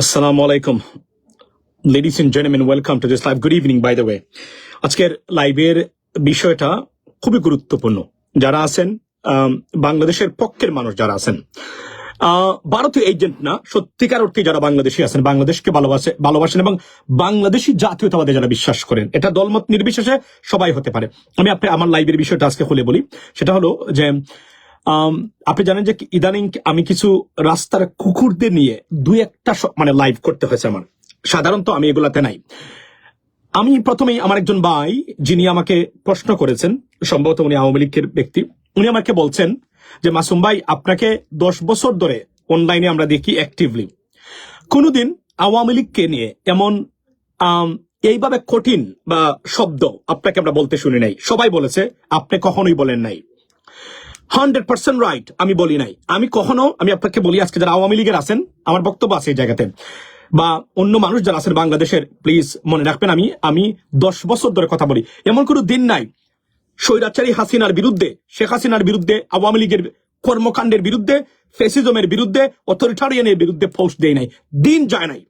আসসালামু আলাইকুম ladies and gentleman welcome to this live good evening by the way আজকের লাইভের বিষয়টা খুবই গুরুত্বপূর্ণ। যারা আছেন বাংলাদেশের পক্ষের মানুষ যারা আছেন ভারতীয় এজেন্ট না, সত্যিকার অর্থে যারা বাংলাদেশি আছেন, বাংলাদেশকে ভালোবাসে, ভালোবাসেন এবং বাংলাদেশি জাতীয়তাবাদে যারা বিশ্বাস করেন, এটা দলমত নির্বিশেষে সবাই হতে পারে। আমি আপনি আমার লাইভের বিষয়টা আজকে খুলে বলি। সেটা হলো যে আপনি জানেন যে ইদানিং আমি কিছু রাস্তার কুকুরদের নিয়ে দুই একটা মানে লাইভ করতে হয়েছে আমার। সাধারণত আমি এগুলাতে নাই। আমি প্রথমেই আমার একজন ভাই, যিনি আমাকে প্রশ্ন করেছেন, সম্ভবত উনি আওয়ামী লীগের ব্যক্তি, উনি আমাকে বলছেন যে, মাসুম ভাই, আপনাকে দশ বছর ধরে অনলাইনে আমরা দেখি অ্যাক্টিভলি কোনোদিন আওয়ামী লীগকে নিয়ে এমন এইভাবে কঠিন বা শব্দ আপনাকে আমরা বলতে শুনি নাই। সবাই বলেছে, আপনি কখনোই বলেন নাই। হান্ড্রেড পার্সেন্ট রাইট আমি বলি নাই। আমি কখনো, আমি আপনাকে বলি, আজকে যারা আওয়ামী লীগের আছেন, আমার বক্তব্য আছে এই জায়গাতে। বা অন্য মানুষ যারা আছেন বাংলাদেশের প্লিজ মনে রাখবেন আমি আমি দশ বছর ধরে কথা বলি। এমন কোনো দিন নাই, স্বৈরাচারী হাসিনার বিরুদ্ধে, শেখ হাসিনার বিরুদ্ধে, আওয়ামী লীগের কর্মকাণ্ডের বিরুদ্ধে ফেসিজমের বিরুদ্ধে, অথরিটারিয়ানের বিরুদ্ধে ফৌস দেয় নাই। দিন যায় নাই।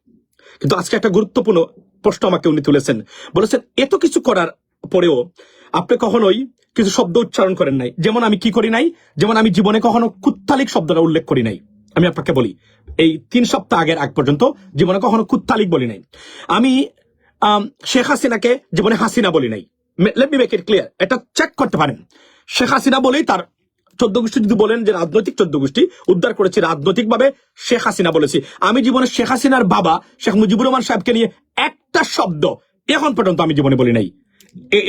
কিন্তু আজকে একটা গুরুত্বপূর্ণ প্রশ্ন আমাকে উনি তুলেছেন। বলেছেন, এত কিছু করার পরেও আপনি কখনোই কিছু শব্দ উচ্চারণ করেন নাই। যেমন আমি কি করি নাই, যেমন আমি জীবনে কখনো কুত্তালিক শব্দটা উল্লেখ করি নাই। আমি আপনাকে বলি, এই তিন সপ্তাহ আগের আগ পর্যন্ত জীবনে কখনো কুত্তালিক বলি নাই। আমি শেখ হাসিনাকে জীবনে হাসিনা বলি নাই। Let me make it clear এটা চেক করতে পারেন। শেখ হাসিনা বলেই তার চোদ্দ গোষ্ঠী যদি বলেন যে রাজনৈতিক চোদ্দ গোষ্ঠী, উদ্ধার করেছি রাজনৈতিক ভাবে শেখ হাসিনা বলেছি। আমি জীবনে শেখ হাসিনার বাবা শেখ মুজিবুর রহমান সাহেবকে নিয়ে একটা শব্দ এখন পর্যন্ত আমি জীবনে বলি নাই।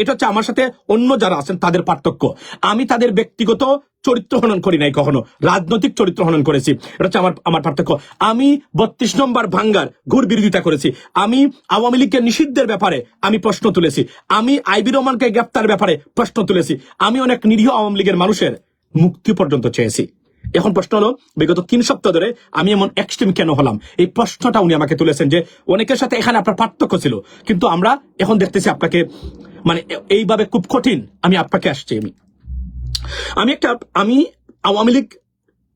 এটা হচ্ছে আমার সাথে অন্য যারা আছেন, তাদের পার্থক্য। আমি তাদের ব্যক্তিগত চরিত্র হনন করি নাই কখনো, রাজনৈতিক চরিত্র হনন করেছি, এটা হচ্ছে আমার আমার পার্থক্য। আমি বত্রিশ নম্বর ভাঙ্গার ঘুর বিরোধিতা করেছি, আমি আওয়ামী লীগের নিষিদ্ধের ব্যাপারে আমি প্রশ্ন তুলেছি, আমি আইবি রহমানকে গ্রেপ্তার ব্যাপারে প্রশ্ন তুলেছি, আমি অনেক নিরীহ আওয়ামী লীগের মানুষের মুক্তি পর্যন্ত চেয়েছি। এখন প্রশ্ন হলো, বিগত তিন সপ্তাহ ধরে আমি এমন এক্সট্রিম কেন হলাম? এই প্রশ্নটা উনি আমাকে তুলেছেন যে, অনেকের সাথে এখানে আপনার পার্থক্য ছিল, কিন্তু আমরা এখন দেখতেছি আপনাকে মানে এইভাবে খুব কঠিন আমি আপনাকে আসছি আমি। আমি একটা, আমি আওয়ামী লীগ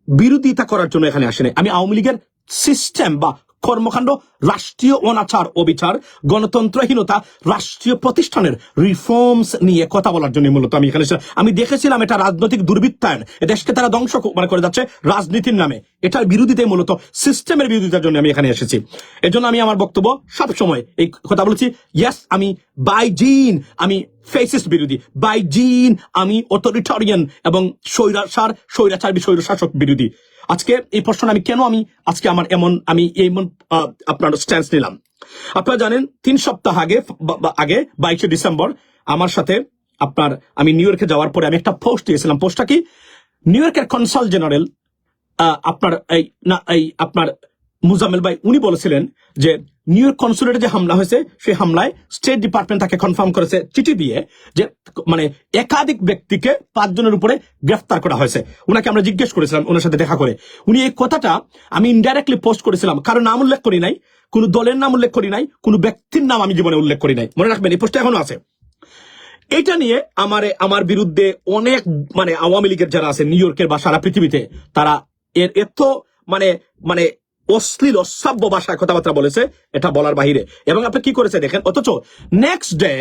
বিরোধিতা করার জন্য এখানে আসেনি। আমি আওয়ামী লীগের সিস্টেম বা কর্মকাণ্ড, রাষ্ট্রীয় অনাচার অবিচার, গণতন্ত্রহীনতা, রাষ্ট্রীয় প্রতিষ্ঠানের রিফর্মস নিয়ে কথা বলার জন্য মূলত আমি এখানে আমি দেখেছিলাম এটা রাজনৈতিক দুর্বৃত্তায়ন। দেশকে তারা ধ্বংস মানে করে যাচ্ছে রাজনীতির নামে। এটার বিরোধিতায় মূলত সিস্টেমের বিরোধিতার জন্য আমি এখানে এসেছি। এজন্য আমি আমার বক্তব্য সব সময় এই কথা বলেছি ইয়েস আমি বাই জিন আমি ফেসিস্ট বিরোধী। বাই জিন আমি অথরিটারিয়ান এবং স্বৈরাচার স্বৈরাচার স্বৈর শাসক বিরোধী। আজকে এই প্রশ্ন আমি কেন আমি, আজকে আমার এমন, আমি এমন আপনার স্ট্যান্স নিলাম? আপনারা জানেন, তিন সপ্তাহ আগে আগে, বাইশে ডিসেম্বর, আমার সাথে আপনার, আমি নিউ ইয়র্কে যাওয়ার পরে আমি একটা পোস্ট দিয়েছিলাম। পোস্টটা কি? নিউ ইয়র্কের কনসাল জেনারেল আপনার এই, না, এই আপনার মুজাম্মেল ভাই উনি বলেছিলেন যে নিউ ইয়র্ক কনসুলেটে যে হামলা হয়েছে, সেই হামলায় স্টেট ডিপার্টমেন্ট তাকে কনফার্ম করেছে চিঠি দিয়ে যে মানে একাধিক ব্যক্তিকে পাঁচজনের উপরে গ্রেফতার করা হয়েছে। উনাকে আমরা জিজ্ঞেস করেছিলাম ওনার সাথে দেখা করে। উনি এই কথাটা আমি ইনডাইরেক্টলি পোস্ট করেছিলাম। কারও নাম উল্লেখ করি নাই, কোনো দলের নাম উল্লেখ করি নাই, কোনো ব্যক্তির নাম আমি জীবনে উল্লেখ করি নাই। মনে রাখবেন, এই পোস্টটা এখনও আছে। এটা নিয়ে আমার আমার বিরুদ্ধে অনেক মানে আওয়ামী লীগের যারা আছে নিউ ইয়র্কের বা সারা পৃথিবীতে, তারা এর এত মানে মানে অশ্লীল অসভ্য ভাষায় কথাবার্তা বলেছে, এটা বলার বাহিরে। এবং আপনি কি করেছে দেখেন? অথচ নেক্সট ডে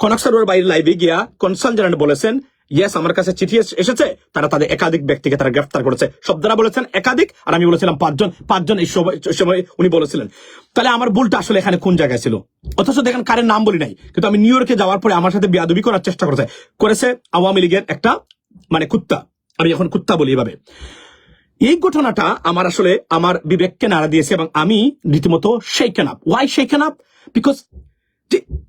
কনকসার বাইরে লাইভে গিয়া কনসাল জেনারেল বলেছেন ইয়েস আমার কাছে চিঠি এসেছে। তারা তাদের একাধিক ব্যক্তিকে তারা গ্রেফতার করেছে। শব্দরা বলেছেন একাধিক, আর আমি বলেছিলাম পাঁচজন। পাঁচজন এই সময় উনি বলেছিলেন। তাহলে আমার ভুলটা আসলে এখানে কোন জায়গায় ছিল? অথচ দেখেন কারের নাম বলি নাই, কিন্তু আমি নিউ ইয়র্কে যাওয়ার পরে আমার সাথে বিয়াদবি করার চেষ্টা করেছে। করেছে আওয়ামী লীগের একটা মানে কুত্তা। আমি এখন কুত্তা বলি এভাবে। এই ঘটনাটা আমার আসলে আমার বিবেককে নাড়া দিয়েছে এবং আমি রীতিমতো shaken up why shaken up because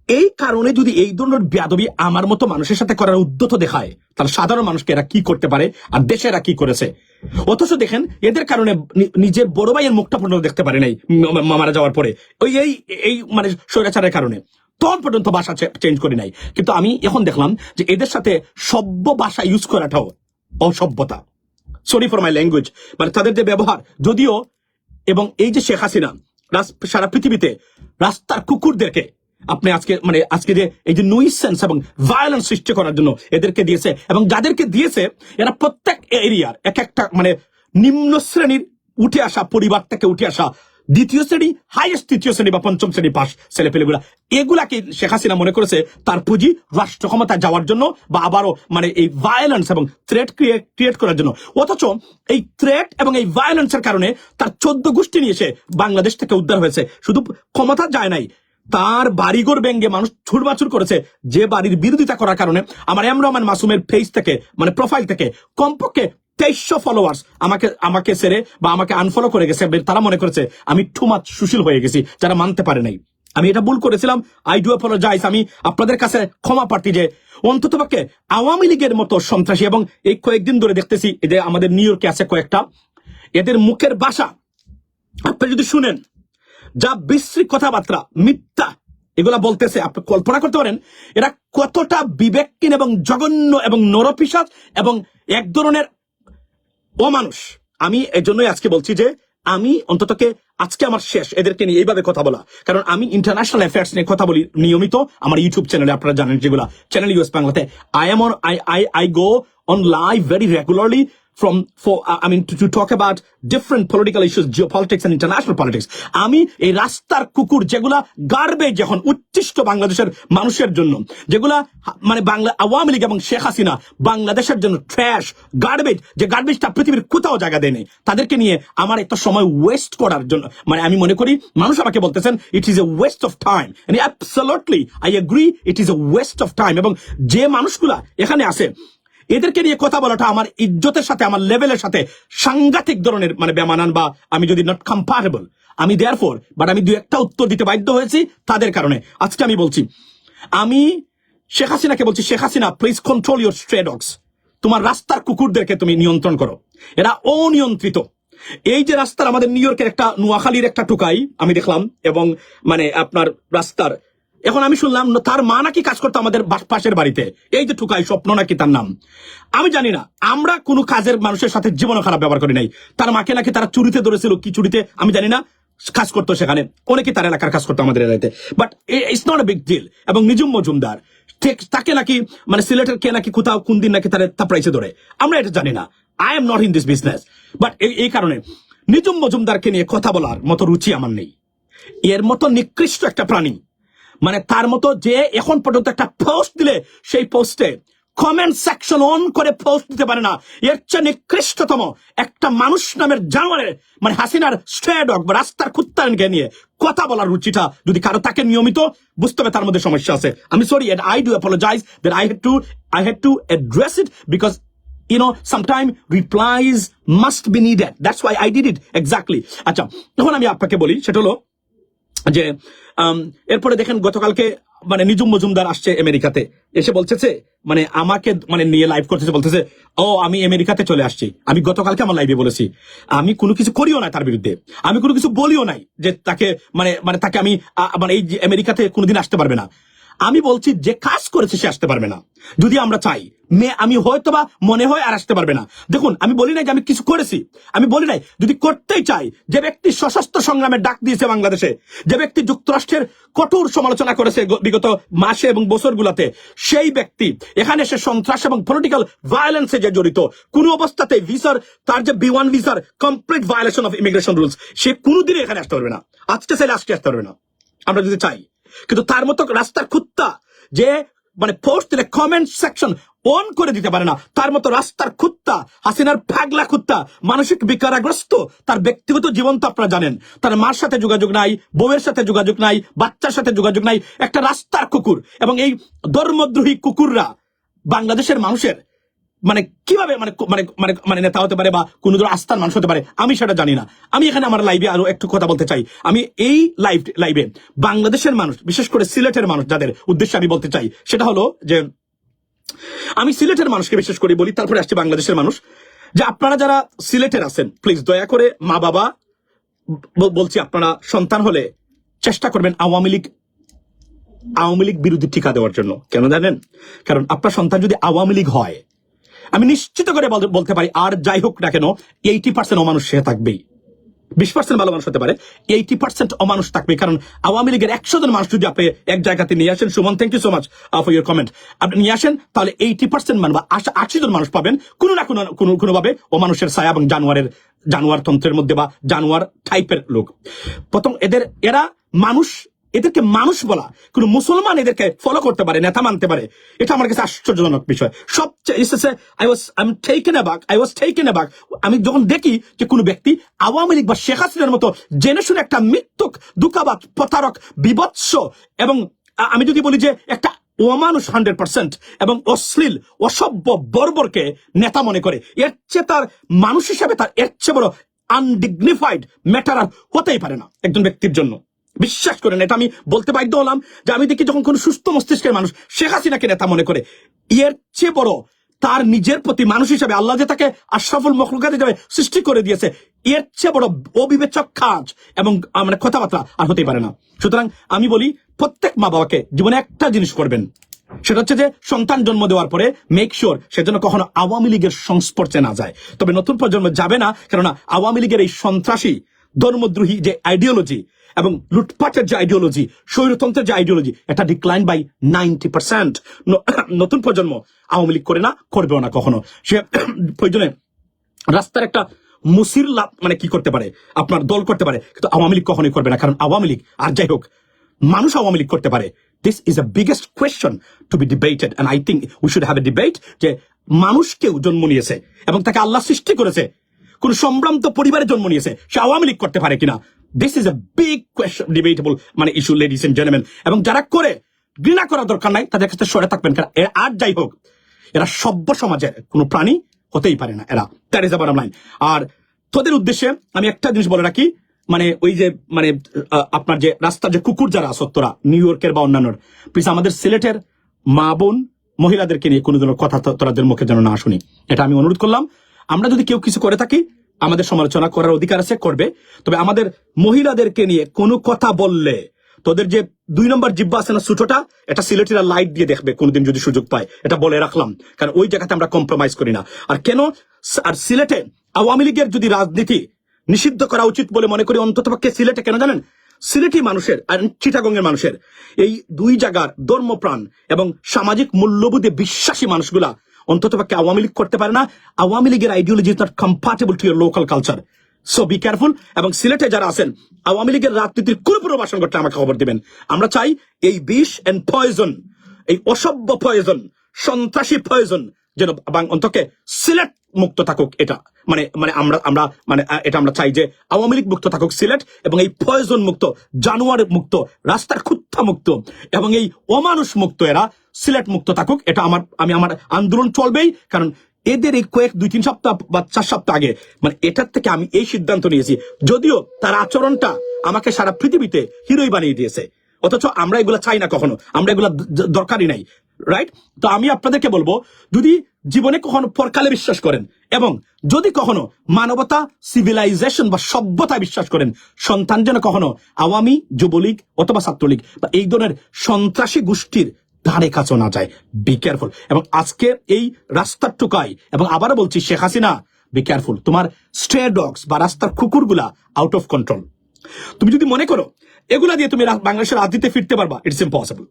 এই কারণে যদি এই ধরনের বেয়াদবি আমার মতো মানুষের সাথে করার উদ্যত দেখায়, তাহলে সাধারণ মানুষকে এরা কি করতে পারে আর দেশে এরা কি করেছে? অথচ দেখেন, এদের কারণে নিজের বড় ভাইয়ের মুখটা পর্যন্ত দেখতে পারে নাই ম- ম- মারা যাওয়ার পরে। ওই, এই এই মানে স্বৈরাচারের কারণে। তখন পর্যন্ত ভাষা চেঞ্জ করি নাই। কিন্তু আমি এখন দেখলাম যে এদের সাথে সভ্য ভাষা ইউজ করাটাও অসভ্যতা। সরি ফর মাই ল্যাঙ্গুয়েজ মানে তাদের যে ব্যবহার, যদিও, এবং এই যে শেখ হাসিনা সারা পৃথিবীতে রাস্তার কুকুরদেরকে আপনি আজকে মানে আজকে যে এই যে নুইসেন্স এবং ভায়োলেন্স সৃষ্টি করার জন্য এদেরকে দিয়েছে, এবং যাদেরকে দিয়েছে, এরা প্রত্যেক এরিয়ার, এক একটা মানে নিম্ন শ্রেণির উঠে আসা, পরিবার থেকে উঠে আসা দ্বিতীয় শ্রেণি হাইয়েস্ট তৃতীয় শ্রেণি বা পঞ্চম শ্রেণি পাস ছেলেপেলেগুলা। এগুলাকে শেখ হাসিনা মনে করেছে তার পুঁজি রাষ্ট্র ক্ষমতায় যাওয়ার জন্য বা আবারও মানে এই ভায়োলেন্স এবং থ্রেট ক্রিয়েট করার জন্য। অথচ এই থ্রেট এবং এই ভায়োলেন্সের কারণে তার চোদ্দ গোষ্ঠী নিয়ে এসে বাংলাদেশ থেকে উদ্ধার হয়েছে। শুধু ক্ষমতা যায় নাই, তার বাড়িঘর ব্যঙ্গে মানুষ ছুটবাছুর করেছে যে বাড়ির বিরোধিতা করার কারণে। আমার এম রহমান মাসুমের ফেস থেকে মানে প্রোফাইল থেকে, কমপক্ষে তেইশশো ফলোয়ার্স আমাকে আমাকে সেরে বা আমাকে আনফলো করে গেছে তারা মনে করেছে আমি টুমাচ সুশীল হয়ে গেছি, যারা মানতে পারে নাই। আমি এটা ভুল করেছিলাম আই ডু অ্যাপোলজাইজ আমি আপনাদের কাছে ক্ষমা প্রার্থী যে অন্তত পক্ষে আওয়ামী লীগের মতো সন্ত্রাসী, এবং এই কয়েকদিন ধরে দেখতেছি যে আমাদের নিউ ইয়র্কে আছে কয়েকটা, এদের মুখের বাসা আপনি যদি শুনেন, যা বিশ্রী কথাবার্তা, মিথ্যা, এগুলা বলতেছে, আপনি কল্পনা করতে পারেন, এরা কতটা বিবেকহীন এবং জঘন্য এবং নরপিসাজ এবং এক ধরনের অমানুষ আমি এই জন্যই আজকে বলছি যে আমি অন্ততকে আজকে আমার শেষ, এদেরকে নিয়ে এইভাবে কথা বলা। কারণ আমি ইন্টারন্যাশনাল অ্যাফেয়ার্স নিয়ে কথা বলি নিয়মিত, আমার ইউটিউব চ্যানেলে আপনারা জানেন যেগুলো। চ্যানেল ইউএস বাংলাতে I am on I I I go on live very regularly from for uh, I mean to, to talk about different political issues, geopolitics and international politics. আমি এই রাস্তার কুকুর যেগুলা গার্বেজ এখন উচ্ছিষ্ট বাংলাদেশের মানুষের জন্য যেগুলা মানে বাংলা আওয়ামী লীগ এবং শেখ হাসিনা বাংলাদেশের জন্য ট্র্যাশ গার্বেজ যে গার্বেজটা পৃথিবীর কোথাও জায়গা দেয়নি তাদেরকে নিয়ে আমার একটা সময় ওয়েস্ট করার জন্য মানে আমি মনে করি মানুষ আমাকে বলতেছেন it is a waste of time absolutely I agree it is a waste of time এবং যে মানুষগুলা এখানে আছে এদেরকে নিয়ে কথা বলাটা আমার ইজ্জতের সাথে, আমার লেভেলের সাথে সাংঘাতিক ধরনের মানে বেমানান বা আমি যদি নট কম্পারেবল আমি দেয়ার ফোর বাট আমি দু একটা উত্তর দিতে বাধ্য হয়েছি তাদের কারণে। আজকে আমি বলছি, আমি শেখ হাসিনাকে বলছি, Sheikh Hasina please control your stray dogs তোমার রাস্তার কুকুরদেরকে তুমি নিয়ন্ত্রণ করো। এরা অনিয়ন্ত্রিত। এই যে রাস্তার আমাদের নিউ ইয়র্কের একটা, নোয়াখালীর একটা টুকাই, আমি দেখলাম, এবং মানে আপনার রাস্তার এখন আমি শুনলাম তার মা নাকি কাজ করতো আমাদের পাশের বাড়িতে। এই যে টুকাই স্বপ্ন নাকি তার নাম। আমি জানি না, আমরা কোনো কাজের মানুষের সাথে জীবনও খারাপ ব্যবহার করি নাই। তার মাকে নাকি তারা চুরিতে ধরেছিল, কি চুরিতে, আমি জানি না, কাজ করতো সেখানে। অনেকে তার এলাকার কাজ করতো আমাদের এলাকাতে। But it's not a big deal এবং নিজুম মজুমদার ঠিক তাকে নাকি মানে সিলেটের কে নাকি কোথাও, কোন দিন নাকি তারা থাপড়াইছে ধরে। আমরা এটা জানি না। I am not in this business but এই কারণে নিজুম মজুমদারকে নিয়ে কথা বলার মতো রুচি আমার নেই। এর মতো নিকৃষ্ট একটা প্রাণী মানে তার মতো যে এখন পর্যন্ত একটা পোস্ট দিলে সেই পোস্টে কমেন্ট সেকশন অন করে পোস্ট দিতে পারে না এর চেয়ে নিকৃষ্টতম একটা মানুষ নামের জানোয়ারের মানে হাসিনার স্ট্রে ডগ বা রাস্তার কুত্তাকে নিয়ে কথা বলার রুচিটা যদি কারও তাকে নিয়মিত বুঝতে হবে তার মধ্যে সমস্যা আছে আমি sorry and I do apologise that I had to I had to address it because you know, sometime replies must be needed. That's why I did it. Exactly. আচ্ছা এখন আমি আপনাকে বলি সেটা হলো যে এরপরে দেখেন গতকালকে মানে নিজুম মজুমদার আসছে আমেরিকাতে। এসে বলতেছে মানে আমাকে মানে নিয়ে লাইভ করতেছে, বলতেছে, ও, আমি আমেরিকাতে চলে আসছি। আমি গতকালকে আমার লাইভে বলেছি। আমি কোনো কিছু করিও না তার বিরুদ্ধে। আমি কোনো কিছু বলিও নাই যে তাকে মানে মানে তাকে আমি মানে এই আমেরিকাতে কোনোদিন আসতে পারবে না। আমি বলছি যে কাজ করেছে সে আসতে পারবে না। যদি আমরা চাই মেয়ে আমি হয়তো বা মনে হয় আর আসতে পারবে না। দেখুন, আমি বলি নাই যে আমি কিছু করেছি। আমি বলি নাই, যদি করতেই চাই, যে ব্যক্তি সশস্ত্র সংগ্রামের ডাক দিয়েছে বাংলাদেশে, যে ব্যক্তি যুক্তরাষ্ট্রের কঠোর সমালোচনা করেছে বিগত মাসে এবং বছরগুলোতে, সেই ব্যক্তি, এখানে সে সন্ত্রাস এবং পলিটিক্যাল ভায়োলেন্সে যে জড়িত, কোন অবস্থাতে ভিসার তার যে বি ওয়ান ভিসার complete violation of immigration rules সে কোনোদিনই এখানে আসতে পারবে না। আজকে আজকে আসতে পারবে না। আমরা যদি চাই কিন্তু তার মতো রাস্তার কুত্তা যে মানে পোস্ট দিলে কমেন্ট সেকশন অন করে দিতে পারে না, তার মতো রাস্তার কুত্তা হাসিনার পাগলা খুত্তা মানসিক বিকারাগ্রস্ত, তার ব্যক্তিগত জীবন তো আপনারা জানেন। তার মার সাথে যোগাযোগ নাই, বউয়ের সাথে যোগাযোগ নাই, বাচ্চার সাথে যোগাযোগ নাই, একটা রাস্তার কুকুর। এবং এই ধর্মদ্রোহী কুকুররা বাংলাদেশের মানুষের মানে কীভাবে মানে মানে মানে মানে নেতা হতে পারে বা কোন ধরনের আস্থার মানুষ হতে পারে, আমি সেটা জানি না। আমি এখানে আমার লাইভে আরও একটু কথা বলতে চাই। আমি এই লাইভ লাইভে বাংলাদেশের মানুষ, বিশেষ করে সিলেটের মানুষ যাদের উদ্দেশ্যে আমি বলতে চাই, সেটা হলো যে আমি সিলেটের মানুষকে বিশেষ করে বলি, তারপরে আসছে বাংলাদেশের মানুষ, যে আপনারা যারা সিলেটের আছেন প্লিজ দয়া করে মা বাবা বলছি আপনারা সন্তান হলে চেষ্টা করবেন আওয়ামী লীগ আওয়ামী লীগ বিরোধী টিকা দেওয়ার জন্য। কেন জানেন? কারণ আপনার সন্তান যদি আওয়ামী লীগ হয় আমি নিশ্চিত করে বলতে পারি, আর যাই হোক না কেন এইটি পার্সেন্ট অমানুষ সে থাকবেই। বিশ পার্সেন্ট ভালো মানুষ হতে পারে এইটি পার্সেন্ট অমানুষ থাকবে। কারণ আওয়ামী লীগের একশো জন মানুষ যদি আপনি এক জায়গাতে নিয়ে আসেন, Suman thank you so much for your comment আপনি নিয়ে আসেন, তাহলে এইটি পার্সেন্ট মানুষ বা আশি জন মানুষ পাবেন, কোনো না কোনো কোনো, কোনোভাবে ও মানুষের ছায়া এবং জানোয়ারের, জানোয়ার তন্ত্রের মধ্যে বা জানোয়ার টাইপের লোক। প্রথম, এদের, এরা মানুষ এদেরকে মানুষ বলা, কোন মুসলমান এদেরকে ফলো করতে পারে, নেতা মানতে পারে, এটা আমার কাছে আশ্চর্যজনক বিষয়। সবচেয়ে I was I am taken aback I was taken aback আমি যখন দেখি যে কোনো ব্যক্তি আওয়ামী লীগ বা শেখ হাসিনার মতো জেনে শুনে একটা মৃত্যুক দুঃখাবাদ, প্রতারক, বিভৎস এবং আমি যদি বলি যে একটা অমানুষ হান্ড্রেড পার্সেন্ট এবং অশ্লীল, অসভ্য, বর্বরকে নেতা মনে করে, এর চেয়ে তার মানুষ হিসাবে তার এর চেয়ে বড় আনডিগনিফাইড ম্যাটার আর হতেই পারে না একজন ব্যক্তির জন্য। বিশ্বাস করেন, এটা আমি বলতে বাধ্য হলাম যে আমি দেখি যখন কোন সুস্থ মস্তিষ্কের মানুষ, শেখ হাসিনাকে নেতা মনে করে এর চেয়ে বড় তার নিজের প্রতি মানুষ হিসাবে আল্লাহ যে তাকে আশরাফুল মখলুকাত হিসাবে সৃষ্টি করে দিয়েছে এর চেয়ে বড় অবিবেচক কাজ এবং মানে কথাবার্তা আর হতেই পারে না। সুতরাং আমি বলি, প্রত্যেক মা বাবাকে জীবনে একটা জিনিস করবেন, সেটা হচ্ছে যে সন্তান জন্ম দেওয়ার পরে মেক শিওর সেজন্য কখনো আওয়ামী লীগের সংস্পর্শে না যায়। তবে নতুন প্রজন্ম যাবে না, কেননা আওয়ামী লীগের এই সন্ত্রাসী ধর্মদ্রোহী যে আইডিওলজি এবং লুটপাটের যে আইডিওলজি স্বৈরতন্ত্রের যে আইডিওলজি এটা ডিক্লাইন বাই নাইনটি পার্সেন্ট নতুন প্রজন্ম আওয়ামী লীগ করে না, করবেও না কখনো। সে প্রয়োজনে রাস্তার একটা মুসির লাভ মানে কি করতে পারে? আপনার দল করতে পারে, কিন্তু আওয়ামী লীগ কখনোই করবে না, কারণ আওয়ামী লীগ, আর যাই হোক, মানুষ আওয়ামী লীগ করতে পারে। This is a biggest question to be debated and I think we should have a debate যে মানুষ কেউ জন্ম নিয়েছে এবং তাকে আল্লাহ সৃষ্টি করেছে। কোন সম্ভ্রান্ত পরিবারে জন্ম নিয়েছে, সে আওয়ামী লীগ করতে পারে কিনা? This is a big question debatable মানে ইস্যু লেডিস এন্ড জেন্টলম্যান এবং যারা করে, ঘৃণা করার দরকার নাই, তাদের কাছে সরে থাকবেন, কারণ আর যাই হোক, এরা সভ্য সমাজের কোনো প্রাণী হতেই পারে না এরা। দ্যাট ইজ আবার লাইন আর তোদের উদ্দেশ্যে আমি একটা জিনিস বলে রাখি মানে ওই যে মানে আপনার যে রাস্তার যে কুকুর যারা সত্যরা নিউ ইয়র্কের বা অন্যান্য প্লিজ আমাদের সিলেটের মা বোন মহিলাদেরকে নিয়ে কোনো ধরনের কথা তোরাদের মুখে যেন না শুনি। এটা আমি অনুরোধ করলাম। আমরা যদি কেউ কিছু করে থাকি, আমাদের সমালোচনা করার অধিকার আছে, করবে। তবে আমাদের মহিলাদেরকে নিয়ে কোনো কথা বললে, তোদের যে দুই নম্বর জিব্বা আছে না সুটোটা এটা সিলেটিরা লাইট দিয়ে দেখবে কোনোদিন যদি সুযোগ পায়। এটা বলে রাখলাম, কারণ ওই জায়গাতে আমরা কম্প্রোমাইজ করি না। আর কেন? আর সিলেটে আওয়ামী লীগের যদি রাজনীতি নিষিদ্ধ করা উচিত বলে মনে করি, অন্তত পক্ষে সিলেটে কেন জানেন? সিলেটি মানুষের আর চিটাগঙ্গের মানুষের এই দুই জায়গার ধর্মপ্রাণ এবং সামাজিক মূল্যবোধে বিশ্বাসী মানুষগুলা অন্তত পক্ষে আওয়ামী লীগ করতে পারে না। আওয়ামী লীগের ideology is not compatible to your local culture so be careful এবং সিলেটে যারা আছেন, আওয়ামী লীগের রাজনীতির কোনো পুনর্বাসন করতে আমাকে খবর দিবেন। আমরা চাই এই বিষ এন্ড পয়জন এই অসভ্য পয়জন সন্ত্রাসী পয়জন যেন অন্তকে সিলেট মুক্ত থাকুক এটা। মানে মানে আমরা আমরা মানে এটা আমরা চাই যে আওয়ামী লীগ মুক্ত থাকুক সিলেট, এবং এই পয়জন মুক্ত, জানোয়ার মুক্ত, রাস্তার খুত্তা মুক্ত, এবং এই অমানুষ মুক্ত এরা সিলেট মুক্ত থাকুক, এটা আমার, আমি আমার আন্দোলন চলবেই, কারণ এদের এই কয়েক, দুই, তিন সপ্তাহ বা চার সপ্তাহ আগে মানে এটার থেকে আমি এই সিদ্ধান্ত নিয়েছি। যদিও তার আচরণটা আমাকে সারা পৃথিবীতে হিরোই বানিয়ে দিয়েছে। অথচ আমরা এগুলা চাই না কখনো, আমরা এগুলা দরকারই নাই রাইট তো আমি আপনাদেরকে বলব, যদি জীবনে কখনো পরকালে বিশ্বাস করেন, এবং যদি কখনো মানবতা সিভিলাইজেশন বা সভ্যতা বিশ্বাস করেন, সন্তান যেন কখনো আওয়ামী, যুবলীগ অথবা ছাত্রলীগ বা এই ধরনের সন্ত্রাসী গোষ্ঠীর ধারে কাছেও না যায়। বি কেয়ারফুল এবং আজকে এই রাস্তার টুকাই এবং আবারও বলছি, শেখ হাসিনা বি কেয়ারফুল তোমার স্ট্রে ডগস বা রাস্তার কুকুরগুলা আউট অফ কন্ট্রোল তুমি যদি মনে করো, এগুলা দিয়ে তুমি বাংলাদেশের রাজনীতিতে ফিরতে পারবা ইটস ইম্পসিবল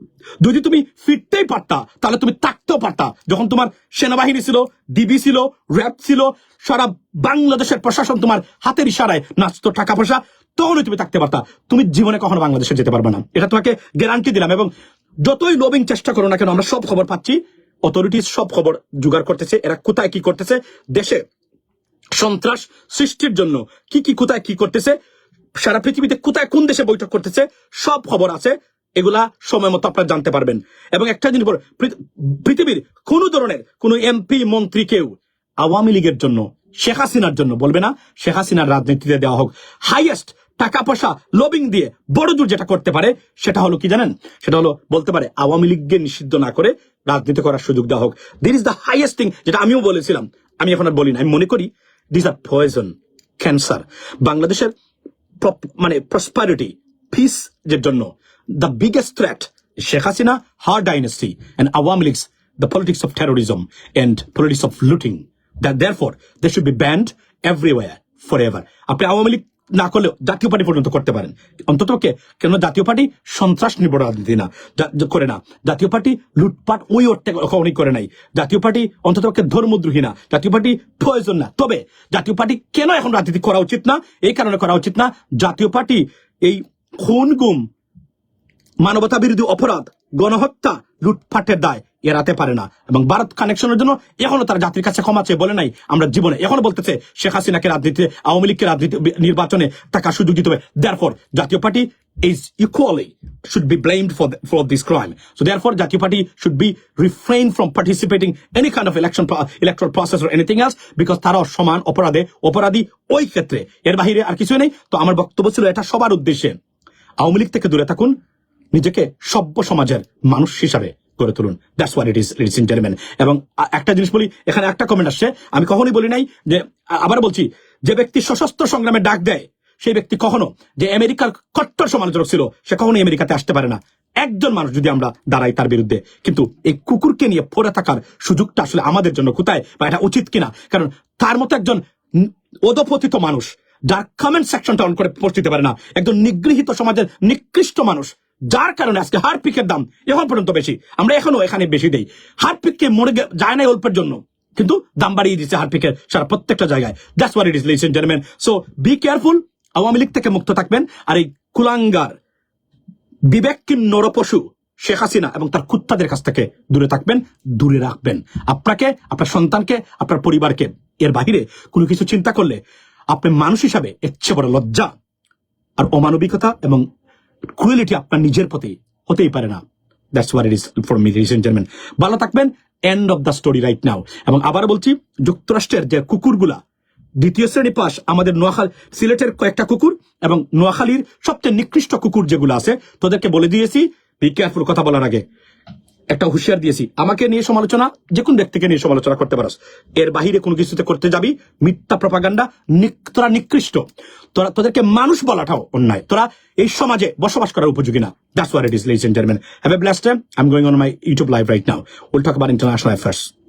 যদি তুমি ফিরতেই পারতা, তাহলে তুমি থাকতেও পারতা। যখন তোমার সেনাবাহিনী ছিল ডিবি ছিল র্যাব ছিল, সারা বাংলাদেশের প্রশাসন তোমার হাতের ইশারায় নাচতো টাকা পয়সা, তখনই তুমি থাকতে পারতা। তুমি জীবনে কখনো বাংলাদেশে যেতে পারবে না। এটা তোমাকে গ্যারান্টি দিলাম, এবং যতই লবিং চেষ্টা করো না কেন, আমরা সব খবর পাচ্ছি। অথরিটিস সব খবর জোগাড় করতেছে, এরা কোথায় কি করতেছে, দেশে সন্ত্রাস সৃষ্টির জন্য কি কি কোথায় কি করতেছে, সারা পৃথিবীতে কোথায় কোন দেশে বৈঠক করতেছে, সব খবর আছে, এগুলা সময় মতো আপনারা জানতে পারবেন। এবং একটা জিনিস পৃথিবীর কোন ধরনের কোন এমপি মন্ত্রী কেউ আওয়ামী লীগের জন্য, শেখ হাসিনার জন্য বলবে না, শেখ হাসিনার রাজনীতিতে দেওয়া হোক। হাইয়েস্ট টাকা পয়সা লবিং দিয়ে বড় জোর যেটা করতে পারে, সেটা হলো কি জানেন? সেটা হলো বলতে পারে আওয়ামী লীগকে নিষিদ্ধ না করে রাজনীতি করার সুযোগ দেওয়া হোক। This is the highest thing যেটা আমিও বলেছিলাম। আমি এখন আর বলি না। আমি মনে করি দিস আর পয়জন ক্যান্সার বাংলাদেশের মানে প্রসপারিটি পিস এর জন্য the biggest threat Sheikh Hasina her dynasty and Awami League's the politics of terrorism and politics of looting that therefore they should be banned everywhere forever আপনি আওয়ামী লীগ না করলেও জাতীয় party পর্যন্ত করতে পারেন। অন্তত কেন জাতীয় পার্টি সন্ত্রাস নির্ভর রাজনীতি না করে না। জাতীয় পার্টি লুটপাট ওই অর্থে কখনই করে নাই। জাতীয় পার্টি অন্তত ধর্মদ্রোহী না। জাতীয় পার্টি প্রয়োজন না। তবে জাতীয় পার্টি কেন এখন রাজনীতি করা উচিত না? এই কারণে করা উচিত না। জাতীয় পার্টি এই খুন গুম মানবতা বিরোধী অপরাধ, গণহত্যা, লুটপাটের দায়। এড়াতে পারে না। এবং ভারত কানেকশনের জন্য এখনও তার জাতির কাছে ক্ষমা চেয়ে বলে নাই। আমরা জীবনে এখনও বলতেছে শেখ হাসিনাকে রাজনীতি আওয়ামী লীগকে রাজনীতি নির্বাচনে থাকার সুযোগ দিতে হবে। Therefore Jatiya Party is equally should be blamed for the, for this crime. So therefore, Jatiya Party should be refrained from participating any kind of election electoral process or anything else because তারাও সমান অপরাধে অপরাধী ওই ক্ষেত্রে। এর বাহিরে আর কিছু নেই। তো আমার বক্তব্য ছিল এটা সবার উদ্দেশ্যে। আওয়ামী লীগ থেকে দূরে থাকুন। নিজেকে সভ্য সমাজের মানুষ হিসাবে। গড়ে তুলুন। That's what it is ladies and gentleman এবং একটা জিনিস বলি, এখানে একটা কমেন্ট আসছে। আমি কখনোই বলি নাই যে আবার বলছি, যে ব্যক্তি সশস্ত্র সংগ্রামে ডাক দেয়, সেই ব্যক্তি কখনো, যে আমেরিকার কট্টর সমালোচক ছিল, সে কখনোই আমেরিকাতে আসতে পারে না। একজন মানুষ যদি আমরা দাঁড়াই তার বিরুদ্ধে। কিন্তু এই কুকুরকে নিয়ে পড়ে থাকার সুযোগটা আসলে আমাদের জন্য কোথায় বা এটা উচিত কিনা? কারণ তার মতো একজন অধপতিত মানুষ, যার কমেন্ট সেকশনটা অন করে পড়তে পারে না। একজন নিগৃহীত সমাজের নিকৃষ্ট মানুষ যার কারণে আজকে হারপিকের দাম এখন পর্যন্ত বেশি। আমরা এখনও এখানে বেশি দেই। হারপিককে মরে যায় না অল্পের জন্য। কিন্তু দাম বাড়িয়ে দিচ্ছে হারপিকের সারা প্রত্যেকটা জায়গায়। That's what it is ladies gentleman so be careful Awami League থেকে মুক্ত থাকবেন। আর এই কুলাঙ্গার বিবেকহীন নরপশু শেখ হাসিনা এবং তার কুত্তাদের কাছ থেকে দূরে থাকবেন, দূরে রাখবেন। আপনাকে, আপনার সন্তানকে, আপনার পরিবারকে, এর বাহিরে কোনো কিছু চিন্তা করলে আপনি মানুষ হিসাবে এর চেয়ে বড় লজ্জা আর অমানবিকতা এবং ক্রুয়েলিটি আপনার নিজের প্রতি হতেই পারে না। That's what it is for me gentleman ভালো থাকবেন। End of the story right now এবং আবার বলছি, যুক্তরাষ্ট্রের যে কুকুরগুলা, দ্বিতীয় শ্রেণি পাস আমাদের নোয়াখাল, সিলেটের কয়েকটা কুকুর এবং নোয়াখালীর সবচেয়ে নিকৃষ্ট কুকুর যেগুলো আছে, তোদেরকে বলে দিয়েছি বি কেয়ারফুল কথা বলার আগে। একটা হুশিয়ার দিয়েছি। আমাকে নিয়ে সমালোচনা যে কোন ব্যক্তিকে নিয়ে সমালোচনা করতে পারস এর বাহিরে কোনো কিছুতে করতে যাবি, মিথ্যা প্রপাগান্ডা তোরা নিকৃষ্ট। তোরা তোদেরকে মানুষ বলাটাও অন্যায়। তোরা এই সমাজে বসবাস করার উপযোগী না। That's what it is ladies and have a blast time I am going on my YouTube live right now will talk about international affairs